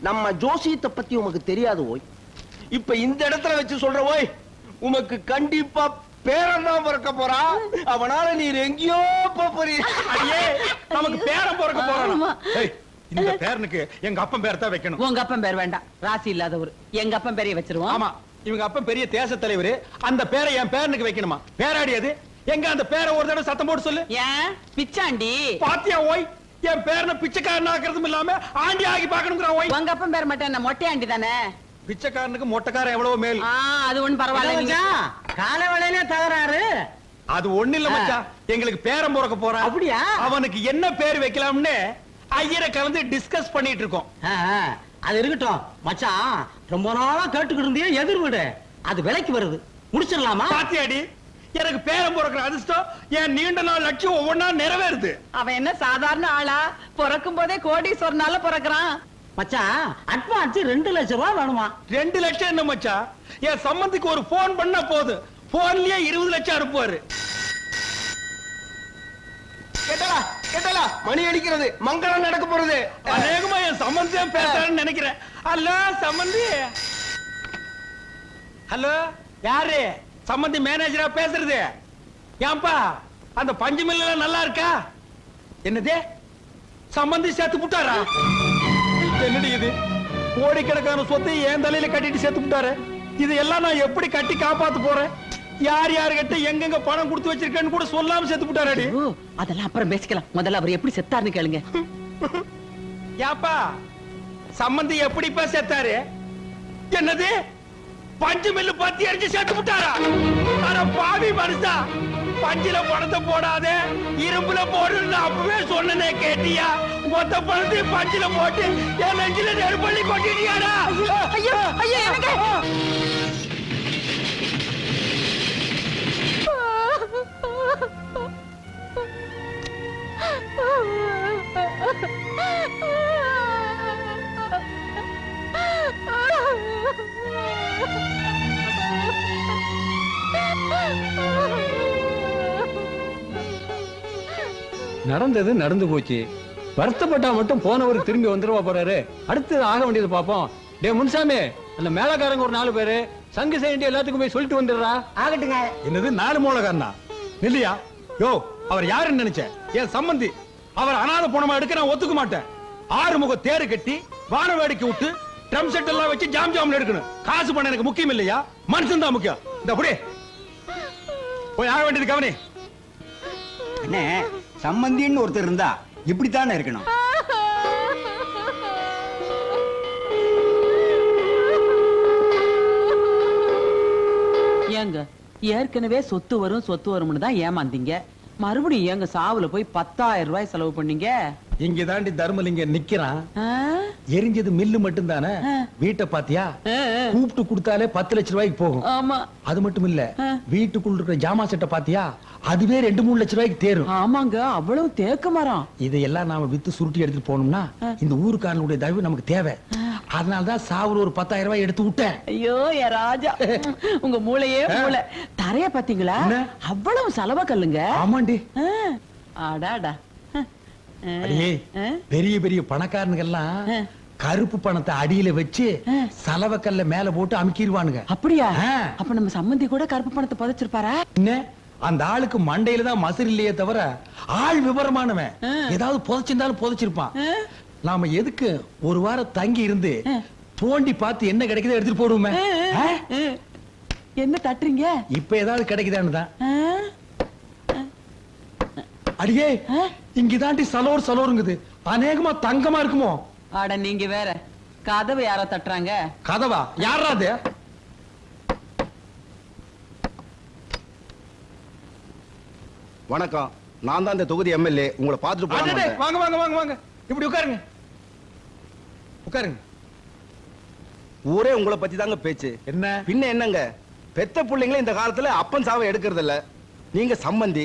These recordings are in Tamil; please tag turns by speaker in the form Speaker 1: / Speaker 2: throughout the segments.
Speaker 1: நம்ம ஜோசியத்தை பத்தி உமக்கு தெரியாது ஓய். இப்ப இந்த இடத்துல வச்சு சொல்ற ஓய் உமக்கு கண்டிப்பா பேரன் தான் பிறக்க போறான் அவனால நீர் எங்கேயோ போப் போறீ
Speaker 2: அடியே நமக்கு பேரன் பிறக்க. போறான் இந்த பேரனுக்கு எங்க அப்பன் பேர் தான் வைக்கணும்.
Speaker 3: உங்க அப்பன் பேர் வேண்டாம். ராசி இல்லாதவர். எங்க அப்பன் பேரைய வச்சிருவோம்.
Speaker 2: ஆமா. இவங்க அப்பன் பெரிய தேச தலைவர். அந்த பேரை என் பேரனுக்கு வைக்கணுமா? பேராடி அது. எங்க அந்த பேரை ஒரு தடவை சத்தம் போட்டு சொல்லு.
Speaker 3: ஏன்? பிச்சாண்டி.
Speaker 2: பாத்தியா ஓய்? என் பேரனை பிச்சைக்காரன் ஆக்குறதும் இல்லாம ஆண்டி ஆகி பாக்கணுங்கிற ஓய்
Speaker 3: உங்க அப்பன் பேர் மட்டும் என்ன மொட்டையாண்டி தானே?
Speaker 2: பிச்சைக்காரனுக்கு மொட்டைக்காரன் எவ்வளவு மேல்.
Speaker 3: ஆ அது ஒண்ணும் பரவாயில்ல
Speaker 4: கால வேலையில தகராறு.
Speaker 2: அது ஒண்ணு இல்ல மச்சான். எங்களுக்கு பேரன் பிறக்க போறான்
Speaker 4: அப்படியா?
Speaker 2: அவனுக்கு என்ன பேர் வைக்கலாம்னு ஐயரை கலந்து டிஸ்கஸ் பண்ணிட்டு இருக்கோம்.
Speaker 4: அது இருக்கட்டும். மச்சான் ரொம்ப நாளா கேட்டுக்கிட்டு இருந்தியே எதிர் வீடு. அது விலைக்கு வருது. முடிச்சிடலாமா?
Speaker 2: பாத்தியாடி எனக்கு பேரன் பிறக்கிற அதிர்ஷ்டம் என் நீண்ட நாள் லட்சியம் ஒவ்வொன்னா நிறைவேறுது.
Speaker 3: அவன் என்ன சாதாரண ஆளா? பிறக்கும் போதே கோடீஸ்வரனால பிறக்கிறான்.
Speaker 4: மச்சான் அட்வான்ஸ் ரெண்டு லட்சம் ரூபாய் வேணுமா?
Speaker 2: ரெண்டு லட்சம் என்ன மச்சான் என் சம்பந்திக்கு ஒரு போன் பண்ணா போதும் போன்லயே இருபது லட்சம் அனுப்புவாரு.
Speaker 1: கேட்டலா கேட்டலா மணி அடிக்கிறது. மங்களம் நடக்க போறது.
Speaker 2: அநேகமா என் சம்பந்தி தான் பேசுறான்னு நினைக்கிறேன். ஹலோ சம்பந்தி. ஹலோ? யாரு? சம்பந்தி மேனேஜரா பேசுறது. ஏன்பா அந்த பஞ்சு மில்ல நல்லா இருக்கா? என்னது? சம்பந்தி சேர்த்து புட்டாரா? என்னடி இது? கோடிக்கணக்கான சொத்தை என் தலையில கட்டிட்டு சேர்த்து புட்டாரு. இது எல்லாம் நான் எப்படி கட்டி காப்பாத்து போறேன்? யார் யார் கிட்ட எங்கெங்க பணம் கொடுத்து வச்சிருக்கேன்னு கூட சொல்லாம சேர்த்து புட்டாரடி.
Speaker 3: ஓ அதெல்லாம் அப்புறம் பேசிக்கலாம். முதல்ல அவர் எப்படி செத்தாருன்னு கேளுங்க.
Speaker 2: யாப்பா சம்பந்தி எப்படிப்பா செத்தாரு? என்னது? பஞ்சு மில்லு பத்தி எரிஞ்சு செத்து விட்டாரா? அட பாவி மனுஷா பஞ்சில பணத்தை போடாத இரும்புல போடுன்னு அப்பவே சொன்னனே கேட்டியா? மொத்த பணத்தையும் பஞ்சில போட்டு என் நெஞ்சில நெருப்பள்ளி கொட்டிட்டியாடா?
Speaker 3: ஐயோ, ஐயோ,
Speaker 5: நடந்தது நடந்து போச்சு. வருத்தப்பட்டா மட்டும் போனவர் திரும்பி வந்துருவா போறாரு. அடுத்து ஆக வேண்டியது பாப்போம். டே முன்சாமி அந்த மேலக்காரங்க ஒரு நாலு பேரு சங்கு செய்ய எல்லாத்துக்கும் போய் சொல்லிட்டு வந்துடுறா.
Speaker 4: ஆகட்டுங்க.
Speaker 2: என்னது நாலு மூலக்காரனா? இல்லையா யோ அவர் யாருன்னு நினைச்ச என் சம்பந்தி. அவர் அனாத பணமா எடுக்க நான் ஒத்துக்க மாட்டேன். ஆறு முக தேரு கட்டி வான வேடிக்கை விட்டு ட்ரம் செட் எல்லாம் வச்சு ஜாம் ஜாம்ல எடுக்கணும். காசு பண்ண எனக்கு முக்கியம் இல்லையா? மனுஷன் தான் முக்கியம். இந்த அப்படியே போய் ஆக வேண்டியது கவனி.
Speaker 6: அண்ணே சம்பந்தின்னு ஒருத்தர் இருந்தா இப்படித்தானே இருக்கணும்?
Speaker 3: ஏங்க ஏற்கனவே சொத்து வரும் சொத்து வரும்னு தான் ஏமாந்தீங்க. மறுபடியும் ஏங்க சாவுல போய் பத்தாயிரம் ரூபாய் செலவு பண்ணீங்க?
Speaker 2: இங்க தாண்டி தர்மலிங்கம் நிக்கிறான்? எரிஞ்சது மில்லு மட்டும் தானே. வீட்டை பாத்தியா. கூப்பிட்டு கொடுத்தாலே பத்து லட்சம் ரூபாய்க்கு போகும்.
Speaker 3: ஆமா.
Speaker 2: அது மட்டும் இல்ல. வீட்டுக்குள்ள இருக்கிற ஜாமா செட்டை பாத்தியா? அதுவே ரெண்டு மூணு லட்சம் ரூபாய்க்கு தேரும்.
Speaker 3: ஆமாங்க அவ்வளவு தேக்க மரம்.
Speaker 2: இதையெல்லாம் நாம வித்து சுருட்டி எடுத்துட்டு போனோம்னா இந்த ஊருக்காரனுடைய தயவு நமக்கு தேவை. அதனாலதான் சாவுல ஒரு பத்தாயிரம் ரூபாய் எடுத்து விட்டேன்.
Speaker 3: ஐயோ என் ராஜா. உங்க மூளையே மூளை. தரைய பாத்தீங்களா? அவ்வளவு செலவ கல்லுங்க.
Speaker 2: ஆமாண்டி.
Speaker 3: ஆ, அடாடா. ஆ,
Speaker 2: அடியே பெரிய பெரிய பணக்காரனுங்கெல்லாம்
Speaker 3: ஆ.
Speaker 2: கருப்பு பணத்தை அடியில வச்சு. சலவக்கல்ல மேல போட்டு அமுக்கிடுவானுங்க
Speaker 3: அப்படியா. அப்ப நம்ம சம்மந்தி கூட கருப்பு பணத்தை புதைச்சிருப்பாரா
Speaker 2: என்ன அந்த ஆளுக்கு மண்டையில தான் மசுர் இல்லையே தவிர ஆள் விவரமானவன். ஏதாவது புதைச்சிருந்தாலும் புதைச்சிருப்பான்? நாம எதுக்கு ஒரு வாரம் தங்கி இருந்து. தோண்டி பார்த்து என்ன கிடைக்குதோ எடுத்துட்டு போடுவோமே.
Speaker 3: என்ன தட்டுறீங்க
Speaker 2: இப்ப ஏதாவது கிடைக்குதான்னு தான்? அடியே
Speaker 3: ஆ?
Speaker 2: இங்க தாண்டி சலோர் சலோருங்குது. அநேகமா தங்கமா இருக்குமோ?
Speaker 3: அட நீங்க வேற. கதவை யாரோ தட்டுறாங்க.
Speaker 2: கதவா? யாரா அது?
Speaker 1: வணக்கம். நான் தான் இந்த தொகுதி எம்எல்ஏ. உங்களை பார்த்துட்டு போறேன்
Speaker 2: வாங்க வாங்க வாங்க வாங்க. இப்படி உட்காருங்க. உட்காருங்க.
Speaker 1: ஊரே உங்களை பத்தி தாங்க பேச்சு.
Speaker 2: என்ன?
Speaker 1: பின்ன என்னங்க? பெத்த பிள்ளைங்களே இந்த காலத்துல அப்பன் சாவை எடுக்கிறது இல்ல நீங்க சம்பந்தி.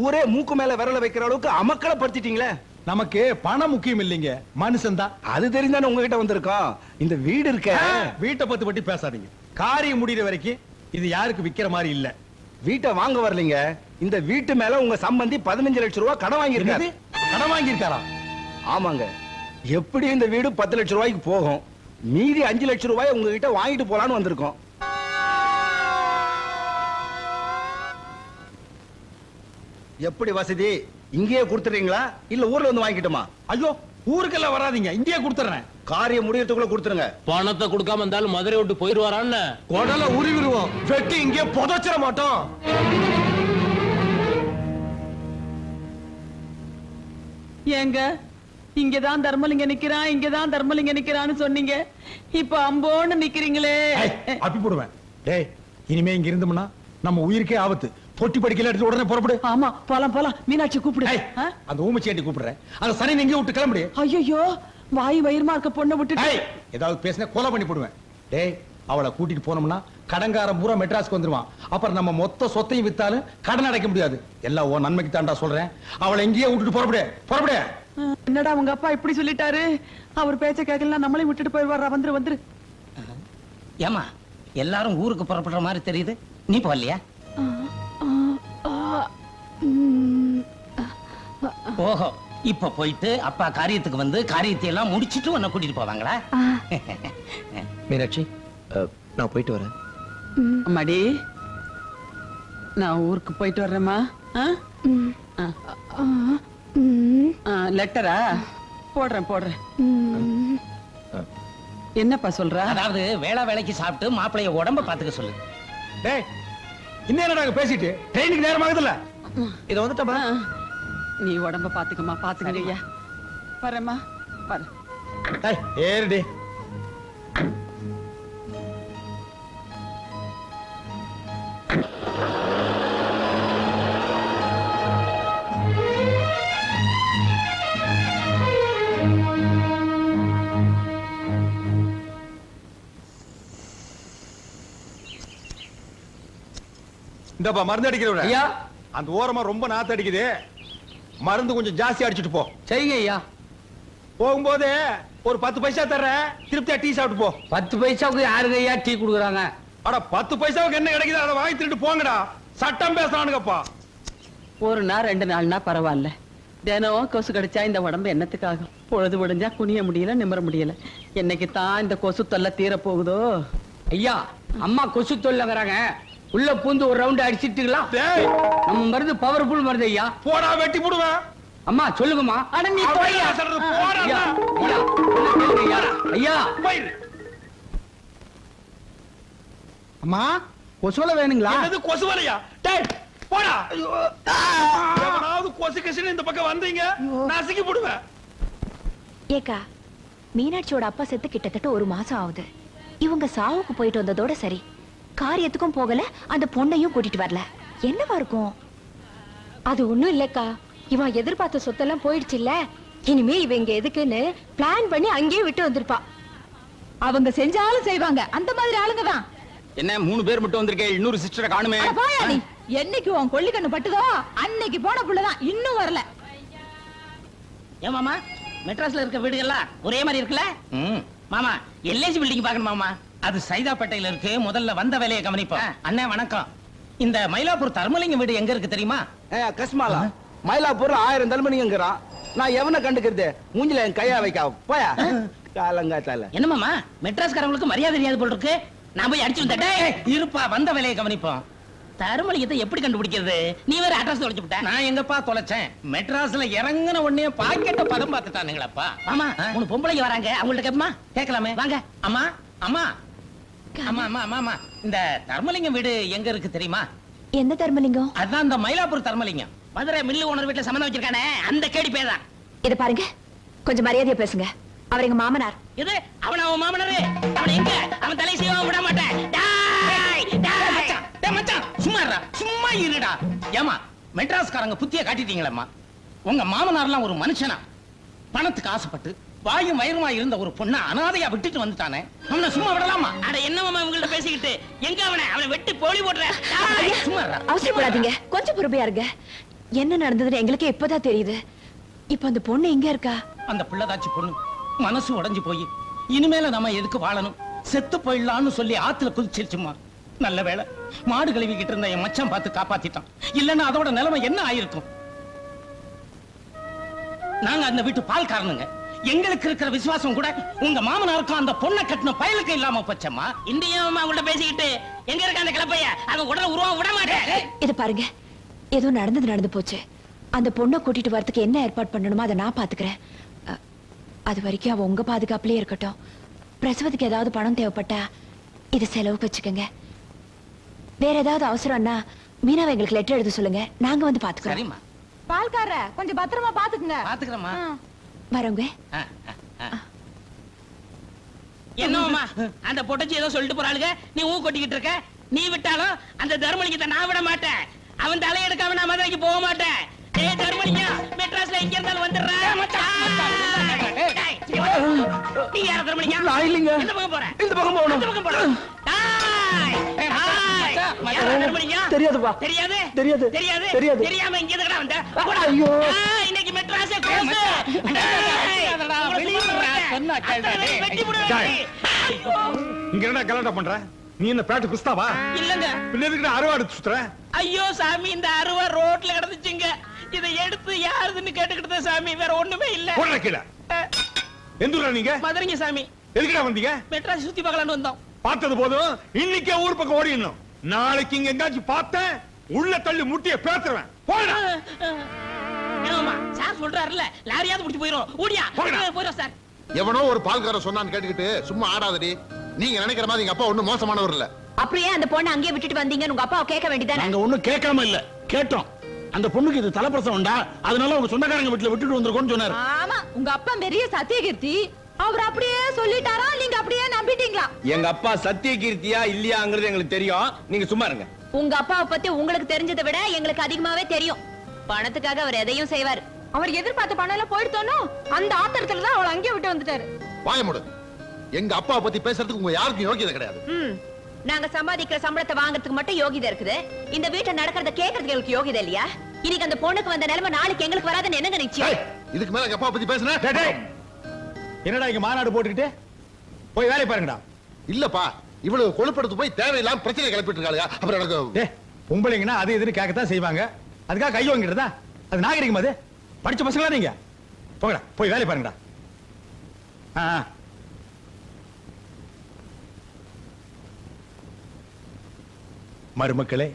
Speaker 1: ஊரே மூக்கு மேல விரல வைக்கிற அளவுக்கு அமக்களை படுத்திட்டீங்களே.
Speaker 2: நமக்கு பணம் முக்கியம் இல்லைங்க. மனுஷன் தான்.
Speaker 1: அது தெரிஞ்சானே உங்ககிட்ட வந்திருக்கோம் இந்த வீடு இருக்க.
Speaker 2: வீட்டை பத்தி பத்தி பேசாதீங்க. காரியம் முடியிற வரைக்கும் இது யாருக்கு விக்கிற மாதிரி இல்ல.
Speaker 1: வீட்டை வாங்க வரலீங்க. இந்த வீட்டு மேல உங்க சம்பந்தி பதினஞ்சு லட்சம் ரூபாய் கடன் வாங்கியிருக்காரு.
Speaker 2: கடன் வாங்கி இருக்காரா
Speaker 1: ஆமாங்க. எப்படி இந்த வீடு பத்து லட்சம் ரூபாய்க்கு போகும். மீதி அஞ்சு லட்சம் ரூபாய் உங்ககிட்ட வாங்கிட்டு போலான்னு வந்திருக்கோம். எப்படி வசதி? இங்கேயே கொடுத்துறீங்களா இல்ல ஊர்ல வந்து வாங்கிக்கிட்டுமா?
Speaker 2: ஐயோ ஊருக்கெல்லாம் வராதீங்க. இங்கேயே கொடுத்துறேன்
Speaker 1: காரியம் முடியறதுக்குள்ள கொடுத்துருங்க.
Speaker 7: பணத்தை கொடுக்காம இருந்தாலும் மதுரை விட்டு போயிருவாரான்னு
Speaker 1: குடல உருவிடுவோம். வெட்டி இங்கே புதைச்சிட மாட்டோம்.
Speaker 3: ஏங்க இங்கதான் தர்மலிங்க நிக்கிறான் இங்கதான் தர்மலிங்க நிக்கிறான்னு சொன்னீங்க. இப்ப அம்போன்னு நிக்கிறீங்களே.
Speaker 2: அப்பி போடுவேன் டேய் இனிமே இங்க இருந்தோம்னா நம்ம உயிருக்கே ஆபத்து. பொட்டி படிக்கல எடுத்து உடனே புறப்படு.
Speaker 3: ஆமா போலாம் போலாம். மீனாட்சி கூப்பிடு.
Speaker 2: அந்த ஊமச்சேட்டி கூப்பிடுறேன். அந்த சனி எங்கேயும் விட்டு கிளம்புடி.
Speaker 3: ஐயோ வாய் வயிறுமா இருக்க பொண்ணை
Speaker 2: ஏய், ஏதாவது பேசினா கொலை பண்ணி போடுவேன். டேய் அவளை கூட்டிட்டு போனோம்னா கடன்காரன் பூரா மெட்ராஸ்க்கு வந்துருவான். அப்புறம் நம்ம மொத்த சொத்தையும் வித்தாலும் கடன் அடைக்க முடியாது. எல்லாம் உன் நன்மைக்கு தாண்டா சொல்றேன். அவளை எங்கேயே விட்டுட்டு புறப்படு. புறப்படு.
Speaker 3: என்னடா உங்க அப்பா இப்படி சொல்லிட்டாரு? அவர் பேச்ச கேட்கலாம் நம்மளையும் விட்டுட்டு போயிடுவாரா? வந்துரு வந்துரு.
Speaker 4: ஏமா எல்லாரும் ஊருக்கு புறப்படுற மாதிரி தெரியுது. நீ போகலையா ஓஹோ இப்ப போயிட்டு அப்பா காரியத்துக்கு வந்து காரியத்தை எல்லாம் முடிச்சிட்டு உன்னை கூட்டிட்டு போவாங்களா?
Speaker 7: மீனாட்சி நான் போயிட்டு வரேன்.
Speaker 3: அம்மாடி நான் ஊருக்கு போயிட்டு வர்றேம்மா. ஆ? ஆ. ஆ, லெட்டரா? போடுறேன் போடுறேன். என்னப்பா சொல்ற?
Speaker 4: அதாவது வேளா வேலைக்கு சாப்பிட்டு மாப்பிளைய உடம்ப பாத்துக்க சொல்லு.
Speaker 2: டேய் இன்னும் என்ன நாங்க பேசிட்டு? ட்ரெயினுக்கு நேரம் ஆகுதுல்ல? இத வந்துட்டா
Speaker 3: ஆ. நீ உடம்ப பாத்துக்கம்மா பாத்துக்கங்க ஐயா வரேம்மா. வர.
Speaker 2: ஏறுடி. இந்தப்பா மருந்து அடிக்கிறவன
Speaker 5: ஐயா.
Speaker 2: அந்த ஓரமா ரொம்ப நாத்து அடிக்குது. மருந்து கொஞ்சம் ஜாஸ்தி அடிச்சிட்டு போ.
Speaker 5: சரிங்க ஐயா.
Speaker 2: போகும்போது ஒரு பத்து பைசா தர்றேன் திருப்தியா டீ சாப்பிட்டு போ.
Speaker 5: பத்து பைசாவுக்கு யாருங்க ஐயா டீ கொடுக்குறாங்க?
Speaker 2: அட பத்து பைசாவுக்கு என்ன கிடைக்குது அதை வாங்கி திருட்டு போங்கடா. சட்டம் பேசுறானுங்கப்பா.
Speaker 3: ஒரு நாள் ரெண்டு நாள்னா பரவாயில்ல. தினம் கொசு கடிச்சா இந்த உடம்பு என்னத்துக்காகும்? பொழுது விடிஞ்சா குனிய முடியல நிமிர முடியல. என்னைக்கு தான் இந்த கொசு தொல்லை தீர போகுதோ
Speaker 5: ஐயா அம்மா கொசு தொல்லைங்கிறாங்க. உள்ள பூந்து ஒரு ரவுண்ட் அடிச்சிட்டுங்களா?
Speaker 2: டேய்.
Speaker 5: நம்ம மருந்து பவர்ஃபுல் மருந்து ஐயா.
Speaker 2: போடா வெட்டி போடுவேன்.
Speaker 5: அம்மா சொல்லுங்கம்மா.
Speaker 3: அட நீ போய்யா.
Speaker 2: என்ன சொல்றது? போடா
Speaker 5: ஐயா.
Speaker 4: அம்மா கொசுவல வேணுங்களா?
Speaker 2: என்னது கொசு வலையா டேய் போடா. எவனாவது கொசு கசுன்னு இந்த பக்கம் வந்தீங்க நசுக்கி போடுவேன்.
Speaker 8: ஏக்கா மீனாட்சியோட அப்பா செத்து கிட்டத்தட்ட ஒரு மாசம் ஆகுது. இவங்க சாவுக்கு போயிட்டு வந்ததோட சரி. காரியத்துக்கும் போகல அந்த பொண்ணையும் கூட்டிட்டு வரல. என்னவா இருக்கும்? அது ஒண்ணும் இல்லக்கா. இவன் எதிர்பார்த்த சொத்தெல்லாம் போயிடுச்சு இல்ல? இனிமே இவ இங்க எதுக்குன்னு பிளான் பண்ணி அங்கேயே விட்டு வந்திருப்பா. அவங்க செஞ்சாலும் செய்வாங்க. அந்த மாதிரி ஆளுங்க தான்.
Speaker 7: என்ன மூணு பேர் மட்டும் வந்திருக்கேன் இன்னொரு சிஸ்டரை காணுமே?
Speaker 8: நீ. என்னைக்கு உன் கொள்ளிக்கண்ணு பட்டுதோ அன்னைக்கு போன புள்ளதான் இன்னும் வரல.
Speaker 4: ஏன் மாமா? மெட்ராஸ்ல இருக்க வீடுகள்லாம் ஒரே மாதிரி இருக்குல்ல? மாமா எல்ஐசி பில்டிங் பார்க்கணும் மாமா. அது சைதாப்பேட்டையில இருக்கு. முதல்ல வந்த வேலையை கவனிப்போம். அண்ணே வணக்கம். இந்த மயிலாப்பூர் தர்மலிங்கம் வீடு எங்க இருக்கு தெரியுமா?
Speaker 1: கஸ்மாலா. மயிலாப்பூர் ஆயிரம் தலைமணிங்கிறான் நான் எவனை கண்டுக்கிறது? மூஞ்சில என் கையா வைக்க. போயா. காலங்காத்தால.
Speaker 4: என்ன மாமா மெட்ராஸ்காரங்களுக்கு மரியாதை தெரியாது போல் இருக்கு. நான் போய் அடிச்சு வந்துட்டேன். இருப்பா. வந்த வேலையை கவனிப்போம். தருமலிங்கத்தை எப்படி கண்டுபிடிக்கிறது? நீ வேற அட்ரஸ் தொலைச்சு விட்ட. நான் எங்கப்பா தொலைச்சேன்? மெட்ராஸ்ல இறங்குன உடனே பாக்கெட்ட பதம் பார்த்துட்டானுங்களப்பா. ஆமா மூணு பொம்பளைங்க வராங்க. அவங்கள்ட்ட கேப்பமா கேட்கலாமே. வாங்க. அம்மா அம்மா. இந்த தர்மலிங்கம் வீடு எங்க இருக்கு தெரியுமா?
Speaker 8: எந்த தர்மலிங்கம்?
Speaker 4: அதான் இந்த மயிலாப்பூர் தர்மலிங்கம். மதுரை மில்லு ஓனர் வீட்டுல சம்மந்தம் வச்சிருக்கானே அந்த கேடி பேதான்
Speaker 8: இத பாருங்க. கொஞ்சம் மரியாதையா பேசுங்க. அவர் எங்க மாமனார்.
Speaker 4: இது அவன் அவன் மாமனாரு? அவன் எங்க? அவன் தலை செய்ய விட மாட்டேன். மச்சான். சும்மா இருடா. ஏமா மெட்ராஸ்காரங்க புத்திய காட்டிட்டீங்களம்மா. உங்க மாமனார்லாம் ஒரு மனுஷனா? பணத்துக்கு ஆசைப்பட்டு வாயும் வயிறுமா இருந்த ஒரு பொண்ண அனாதையா விட்டுட்டு வந்துட்டானே. அவனை சும்மா விடலாமா? அட என்னமாமா இவங்கள்ட்ட பேசிக்கிட்டு? எங்க அவனை? அவனை வெட்டி போலி போடுற. சும்மா.
Speaker 8: அவசரப்படாதீங்க கொஞ்சம் பொறுமையா இருங்க. என்ன நடந்ததுன்னு எங்களுக்கே இப்பதான் தெரியுது. இப்ப அந்த பொண்ணு எங்க இருக்கா?
Speaker 4: அந்த பிள்ளைதாச்சி பொண்ணு மனசு உடைஞ்சு போய். இனிமேல நம்ம எதுக்கு வாழணும்? செத்து போயிடலாம்னு சொல்லி ஆத்துல குதிச்சிருச்சுமா நல்ல வேளை. மாடு கழுவிக்கிட்டு இருந்த என் மச்சான் பார்த்து காப்பாத்திட்டான். இல்லன்னா அதோட நிலைமை என்ன ஆயிருக்கும்? நாங்க அந்த வீட்டு பால் காரணங்க எங்களுக்கு இருக்கிற விசுவாசம் கூட உங்க மாமனாருக்கும் அந்த பொண்ணை கட்டின பயலுக்கு இல்லாம போச்சம்மா. இந்தியா அவங்கள்ட்ட பேசிக்கிட்டு எங்க இருக்க அந்த கிளப்பைய? அவன் உடனே உருவம் விட மாட்டேன்.
Speaker 8: இது பாருங்க. ஏதோ நடந்தது நடந்து போச்சு. அந்த பொண்ணை கூட்டிட்டு வரதுக்கு என்ன ஏற்பாடு பண்ணணுமோ அதை நான் பாத்துக்கிறேன். அது வரைக்கும் அவ உங்க பாதுகாப்புலயே இருக்கட்டும். பிரசவத்துக்கு ஏதாவது பணம் தேவைப்பட்டா இதை செலவுக்கு வச்சுக்கோங்க. வேற ஏதாவது அவசரம்னா மீனாவை எங்களுக்கு லெட்டர் எழுத சொல்லுங்க. நாங்க வந்து பாத்துக்கிறோம்.
Speaker 9: பால்கார கொஞ்சம் பத்திரமா பாத்துக்குங்க.
Speaker 4: பாத்துக்கிறேம்மா.
Speaker 8: வரவங்க
Speaker 4: என்னம்மா அந்த பொட்டச்சி ஏதோ சொல்லிட்டு போறாளுங்க. நீ ஊ கொட்டிக்கிட்டு இருக்க. நீ விட்டாலும் அந்த தர்மலிங்கத்தை நான் விட மாட்டேன். அவன் தலையெடுக்காம நான் மதுரைக்கு போக மாட்டேன். ஏய் தர்மலிங்கம் மெட்ராஸ்ல எங்க இருந்தாலும் வந்துடுறா. நீ யார தர்மலிங்கம்
Speaker 1: நான் இல்லைங்க.
Speaker 4: பக்கம்
Speaker 1: இந்த பக்கம் போகணும்.
Speaker 4: இந்த பக்கம் போற டேய், டேய், யாரா தர்மலிங்கம்?
Speaker 1: தெரியாதுப்பா.
Speaker 4: தெரியாது?
Speaker 1: தெரியாது.
Speaker 4: தெரியாது?
Speaker 1: தெரியாது.
Speaker 4: தெரியாம இங்க எதுக்குடா வந்த.
Speaker 1: ஐயோ.
Speaker 2: இங்க என்ன கலாட்டா பண்ற? நீ என்ன பேட்டு குஸ்தாவா?
Speaker 4: இல்லங்க.
Speaker 2: பின்ன எதுக்கு சுத்துற?
Speaker 4: ஐயோ சாமி இந்த அருவா ரோட்ல கிடந்துச்சுங்க. இதை எடுத்து யாருதுன்னு கேட்டுக்கிட்டு சாமி. வேற ஒண்ணுமே இல்ல.
Speaker 2: போடுற கீழே. எந்த நீங்க?
Speaker 4: மதுரைங்க சாமி.
Speaker 2: எதுக்குடா வந்தீங்க?
Speaker 4: மெட்ராஸ் சுத்தி பார்க்கலாம்னு வந்தோம்.
Speaker 2: பார்த்தது போதும். இன்னைக்கே ஊர் பக்கம் ஓடிடணும். நாளைக்கு இங்க எங்காச்சும் பார்த்தேன். உள்ள தள்ளி முட்டிய பேத்துருவேன். போடா
Speaker 4: சார் சொல்றாருல்ல லாரியாவது பிடிச்சு போயிரும். ஓடியா. போயிரும் சார்.
Speaker 10: எவனோ ஒரு பால்காரன் சொன்னான்னு கேட்டுக்கிட்டு சும்மா ஆடாதடி. நீங்க நினைக்கிற மாதிரி எங்க அப்பா ஒண்ணும் மோசமானவர் இல்ல.
Speaker 8: அப்படியே அந்த பொண்ணை அங்கேயே விட்டுட்டு வந்தீங்கன்னு உங்க அப்பாவை கேட்க வேண்டியதானே
Speaker 11: நாங்க ஒண்ணும் கேட்காம இல்ல கேட்டோம். அந்த பொண்ணுக்கு இது தலைப்பிரசவம் உண்டா? அதனால உங்க சொந்தக்காரங்க வீட்டுல விட்டுட்டு வந்திருக்கோம்னு சொன்னாரு.
Speaker 9: ஆமா உங்க அப்பா பெரிய சத்தியகீர்த்தி. அவர் அப்படியே சொல்லிட்டாரா? நீங்க அப்படியே நம்பிட்டீங்களா?
Speaker 1: எங்க அப்பா சத்திய கீர்த்தியா இல்லையாங்கிறது எங்களுக்கு தெரியும். நீங்க சும்மா இருங்க.
Speaker 8: உங்க அப்பாவை பத்தி உங்களுக்கு தெரிஞ்சதை விட எங்களுக்கு அதிகமாவே தெரியும். பணத்துக்காக அவர் எதையும் செய்வார்.
Speaker 9: அவர் எதிர்பார்த்த பணம் எல்லாம் போயிடுத்தோனோ அந்த ஆத்திரத்துல தான் அவளை அங்கேயே விட்டு வந்துட்டாரு.
Speaker 10: வாய முடு. எங்க அப்பாவை பத்தி பேசுறதுக்கு உங்க யாருக்கும் யோகியதை கிடையாது.
Speaker 8: ம். நாங்க சம்பாதிக்கிற சம்பளத்தை வாங்குறதுக்கு மட்டும் யோகிதை இருக்குது. இந்த வீட்டை நடக்கிறத கேட்கறதுக்கு எங்களுக்கு யோகிதை இல்லையா? இன்னைக்கு அந்த பொண்ணுக்கு வந்த நிலைமை நாளைக்கு எங்களுக்கு வராதுன்னு என்னங்க நிச்சயம்
Speaker 10: இதுக்கு மேல எங்க அப்பாவை பத்தி பேசுன?
Speaker 2: டேய், டேய். என்னடா இங்க மாநாடு போட்டுக்கிட்டு? போய் வேலையை பாருங்கடா.
Speaker 10: இல்லப்பா இவ்வளவு கொழுப்படுத்து போய் தேவையில்லாம பிரச்சனை கிளப்பிட்டு இருக்காங்க அப்புறம் எனக்கு
Speaker 2: பொம்பளைங்கன்னா அது எதுன்னு கேட்கத்தான் செய்வாங்க. அதுக்காக கை வாங்கிடுறதா? அது நாகரிகம் அது. படிச்ச பசங்களா நீங்க? போகடா போய் வேலை பாருங்கடா. ஆ. மருமக்களே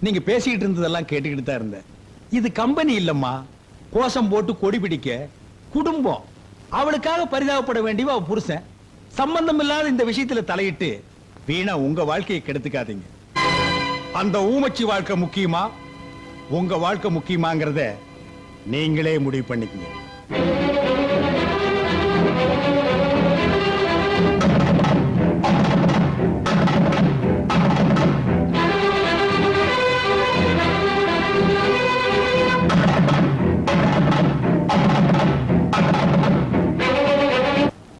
Speaker 2: நீங்க பேசிக்கிட்டு இருந்ததெல்லாம் கேட்டுக்கிட்டு தான் இருந்தேன். இது கம்பெனி இல்லம்மா. கோஷம் போட்டு கொடி பிடிக்க குடும்பம். அவளுக்காக பரிதாபப்பட வேண்டியவ அவ புருஷன். சம்பந்தம் இல்லாத இந்த விஷயத்துல தலையிட்டு வீணா உங்க வாழ்க்கையை கெடுத்துக்காதீங்க. அந்த ஊமச்சி வாழ்க்கை முக்கியமா? உங்க வாழ்க்கை முக்கியமாங்கிறத நீங்களே முடிவு பண்ணிக்கங்க.